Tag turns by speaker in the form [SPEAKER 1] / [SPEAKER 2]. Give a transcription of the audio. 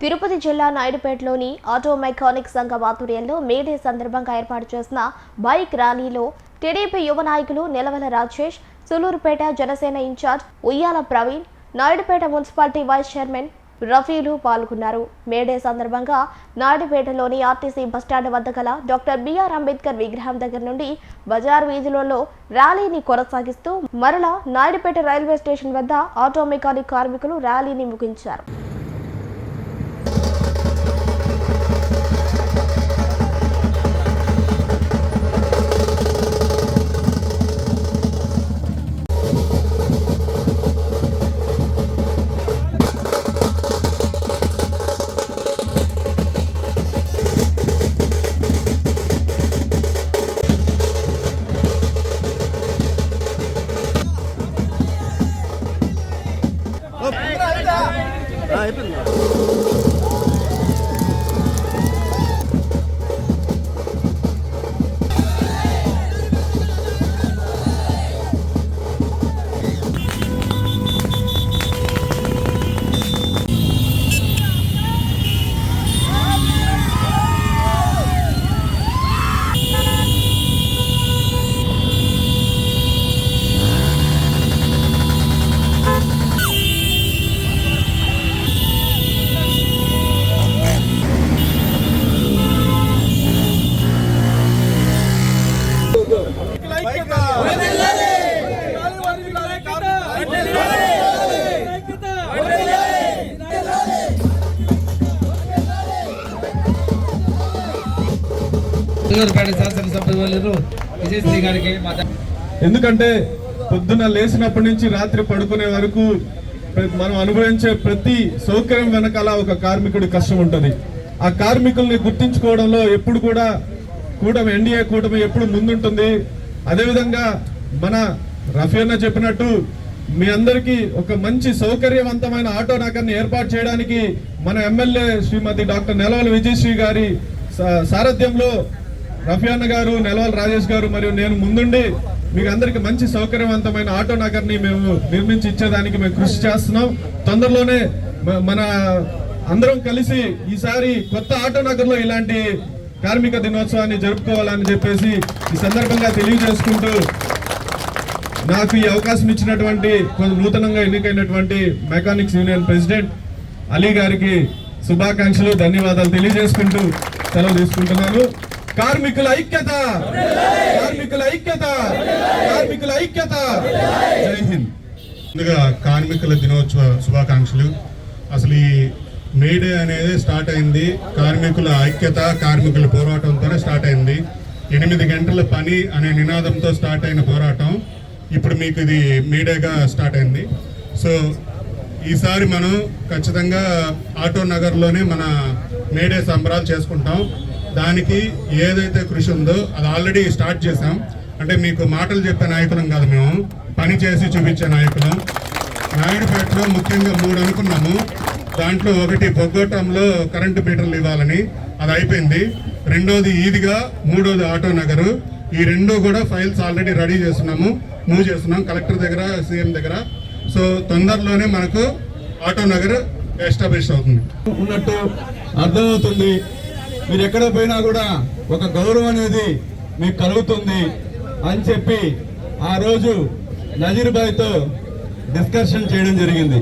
[SPEAKER 1] తిరుపతి జిల్లా నాయుడుపేటలోని auto mechanic సంఘం ఆధ్వర్యంలో మేడే సందర్భంగా ఏర్పాటు చేసిన బైక్ ర్యాలీలో టీడీపీ యువ నాయకులు Nelavala Rajesh Sullurpeta Janasena incharge Uyyala Praveen Naidupeta municipality vice chairman రఫీలు పాల్గొన్నారు. మేడే సందర్భంగా నాయుడుపేటలోని ఆర్టీసీ బస్టాండ్ వద్ద గల డాక్టర్ బిఆర్ అంబేద్కర్ విగ్రహం దగ్గర నుండి బజార్ వీధులలో ర్యాలీని కొనసాగిస్తూ మరలా నాయుడుపేట రైల్వే స్టేషన్ వద్ద ఆటో మెకానిక్ కార్మికులు ర్యాలీని ముగించారు.
[SPEAKER 2] చిల్లూరుపేట
[SPEAKER 3] ఎందుకంటే పొద్దున లేచినప్పటి నుంచి రాత్రి పడుకునే వరకు మనం అనుభవించే ప్రతి సౌకర్యం వెనకాల ఒక కార్మికుడి కష్టం ఉంటుంది. ఆ కార్మికుల్ని గుర్తించుకోవడంలో ఎప్పుడు కూడా కూటమి ఎన్డీఏ కూటమి ఎప్పుడు ముందుంటుంది. అదేవిధంగా మన రఫీ చెప్పినట్టు మీ అందరికీ ఒక మంచి సౌకర్యవంతమైన ఆటో నగర్ని ఏర్పాటు చేయడానికి మన ఎమ్మెల్యే శ్రీమతి డాక్టర్ నెలవల విజయశ్రీ గారి సారథ్యంలో రఫియాన్న గారు నెలవాల్ రాజేష్ గారు మరియు నేను ముందుండి మీకు అందరికి మంచి సౌకర్యవంతమైన ఆటో నగర్ని మేము నిర్మించి ఇచ్చేదానికి మేము కృషి చేస్తున్నాం. తొందరలోనే మన అందరం కలిసి ఈసారి కొత్త ఆటో నగర్లో ఇలాంటి కార్మిక దినోత్సవాన్ని జరుపుకోవాలని చెప్పేసి ఈ సందర్భంగా తెలియజేసుకుంటూ నాకు ఈ అవకాశం ఇచ్చినటువంటి కొంచెం నూతనంగా ఎన్నికైనటువంటి మెకానిక్స్ యూనియన్ ప్రెసిడెంట్ అలీ గారికి శుభాకాంక్షలు ధన్యవాదాలు తెలియజేసుకుంటూ సెలవు తీసుకుంటున్నాను. కార్మికుల ఐక్యత. కార్మికుల ఐక్యత. కార్మికుల ఐక్యత. జై హింద్.
[SPEAKER 4] ముందుగా కార్మికుల దినోత్సవ శుభాకాంక్షలు. అసలు ఈ మేడే అనేది స్టార్ట్ అయింది. కార్మికుల ఐక్యత కార్మికుల పోరాటంతోనే స్టార్ట్ అయింది. ఎనిమిది గంటల పని అనే నినాదంతో స్టార్ట్ అయిన పోరాటం ఇప్పుడు మీకు ఇది మేడేగా స్టార్ట్ అయింది. సో ఈసారి మనం ఖచ్చితంగా ఆటో నగర్లోనే మన మేడే సంబరాలు చేసుకుంటాం. దానికి ఏదైతే కృషి ఉందో అది ఆల్రెడీ స్టార్ట్ చేసాం అంటే మీకు మాటలు చెప్పే నాయకులం కాదు మేము. పని చేసి చూపించే నాయకులం. నాయుడుపేటలో ముఖ్యంగా మూడు అనుకున్నాము. దాంట్లో ఒకటి బొగ్గోటంలో కరెంటు మీటర్లు ఇవ్వాలని. అది అయిపోయింది. రెండోది ఈదిగా మూడోది ఆటో నగరు. ఈ రెండు కూడా ఫైల్స్ ఆల్రెడీ రెడీ చేస్తున్నాము. మూవ్ చేస్తున్నాం. కలెక్టర్ దగ్గర సీఎం దగ్గర. సో తొందరలోనే మనకు ఆటో నగర్ ఎస్టాబ్లిష్ అవుతుంది.
[SPEAKER 3] ఉన్నట్టు అర్థమవుతుంది. మీరు ఎక్కడ పోయినా కూడా ఒక గౌరవం అనేది మీకు కలుగుతుంది అని చెప్పి ఆ రోజు నజీర్బాయ్తో డిస్కషన్ చేయడం జరిగింది.